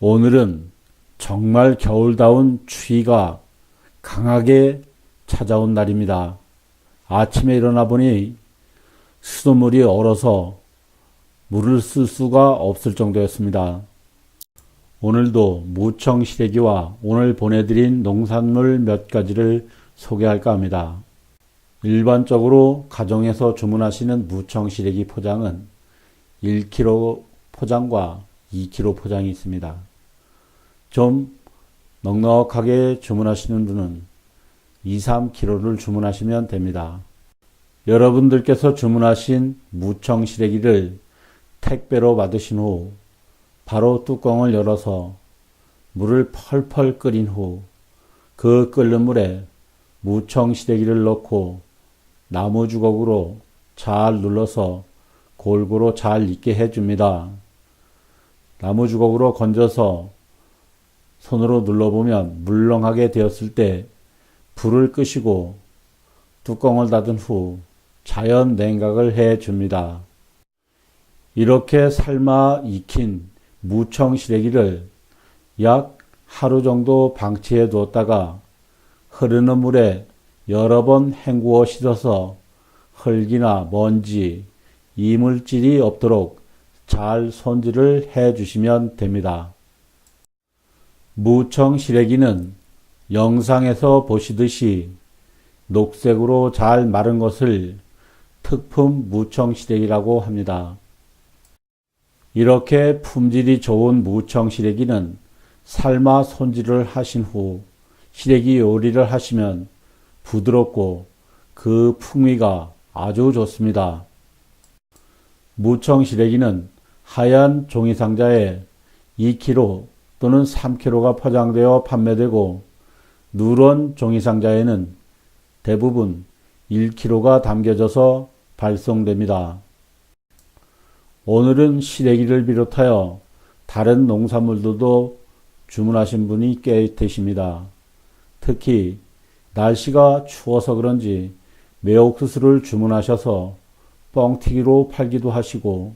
오늘은 정말 겨울다운 추위가 강하게 찾아온 날입니다. 아침에 일어나 보니 수돗물이 얼어서 물을 쓸 수가 없을 정도였습니다. 오늘도 무청 시래기와 오늘 보내드린 농산물 몇 가지를 소개할까 합니다. 일반적으로 가정에서 주문하시는 무청 시래기 포장은 1kg 포장과 2kg 포장이 있습니다. 좀 넉넉하게 주문하시는 분은 2, 3kg를 주문하시면 됩니다. 여러분들께서 주문하신 무청 시래기를 택배로 받으신 후 바로 뚜껑을 열어서 물을 펄펄 끓인 후 그 끓는 물에 무청 시래기를 넣고 나무 주걱으로 잘 눌러서 골고루 잘 익게 해줍니다. 나무 주걱으로 건져서 손으로 눌러보면 물렁하게 되었을 때 불을 끄시고 뚜껑을 닫은 후 자연 냉각을 해 줍니다. 이렇게 삶아 익힌 무청 시래기를 약 하루 정도 방치해 두었다가 흐르는 물에 여러 번 헹구어 씻어서 흙이나 먼지, 이물질이 없도록 잘 손질을 해 주시면 됩니다. 무청 시래기는 영상에서 보시듯이 녹색으로 잘 마른 것을 특품 무청 시래기라고 합니다. 이렇게 품질이 좋은 무청 시래기는 삶아 손질을 하신 후 시래기 요리를 하시면 부드럽고 그 풍미가 아주 좋습니다. 무청 시래기는 하얀 종이 상자에 2kg 또는 3kg가 포장되어 판매되고 누런 종이 상자에는 대부분 1kg가 담겨져서 발송됩니다. 오늘은 시래기를 비롯하여 다른 농산물들도 주문하신 분이 꽤 되십니다. 특히 날씨가 추워서 그런지 매옥수수를 주문하셔서 뻥튀기로 팔기도 하시고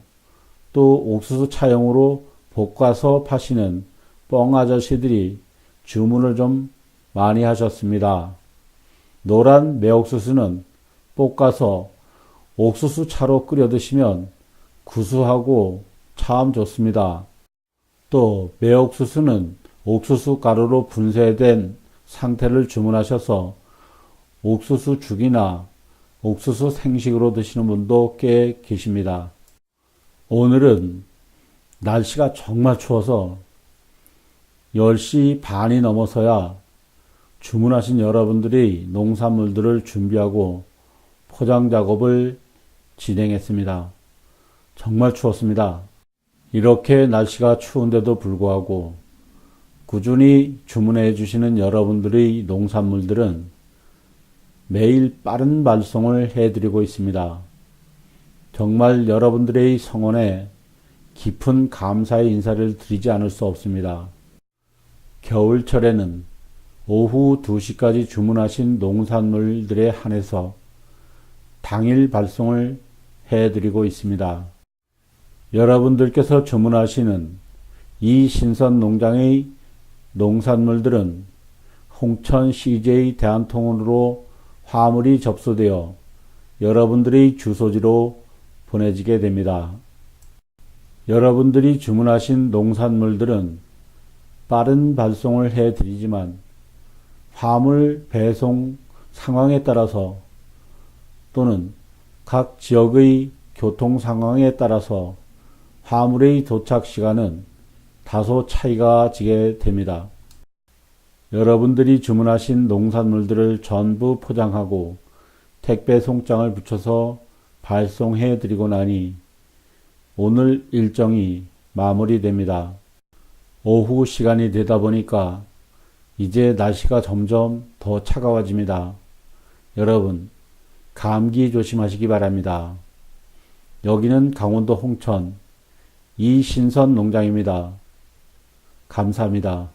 또 옥수수 차용으로 볶아서 파시는 뻥 아저씨들이 주문을 좀 많이 하셨습니다. 노란 매옥수수는 볶아서 옥수수 차로 끓여 드시면 구수하고 참 좋습니다. 또 매옥수수는 옥수수 가루로 분쇄된 상태를 주문하셔서 옥수수 죽이나 옥수수 생식으로 드시는 분도 꽤 계십니다. 오늘은 날씨가 정말 추워서 10시 반이 넘어서야 주문하신 여러분들이 농산물들을 준비하고 포장 작업을 진행했습니다. 정말 추웠습니다. 이렇게 날씨가 추운데도 불구하고 꾸준히 주문해 주시는 여러분들의 농산물들은 매일 빠른 발송을 해드리고 있습니다. 정말 여러분들의 성원에 깊은 감사의 인사를 드리지 않을 수 없습니다. 겨울철에는 오후 2시까지 주문하신 농산물들에 한해서 당일 발송을 해드리고 있습니다. 여러분들께서 주문하시는 이 신선 농장의 농산물들은 홍천 CJ 대한통운으로 화물이 접수되어 여러분들의 주소지로 보내지게 됩니다. 여러분들이 주문하신 농산물들은 빠른 발송을 해 드리지만 화물 배송 상황에 따라서 또는 각 지역의 교통 상황에 따라서 화물의 도착 시간은 다소 차이가 지게 됩니다. 여러분들이 주문하신 농산물들을 전부 포장하고 택배 송장을 붙여서 발송해 드리고 나니 오늘 일정이 마무리됩니다. 오후 시간이 되다 보니까 이제 날씨가 점점 더 차가워집니다. 여러분, 감기 조심하시기 바랍니다. 여기는 강원도 홍천 이신선 농장입니다. 감사합니다.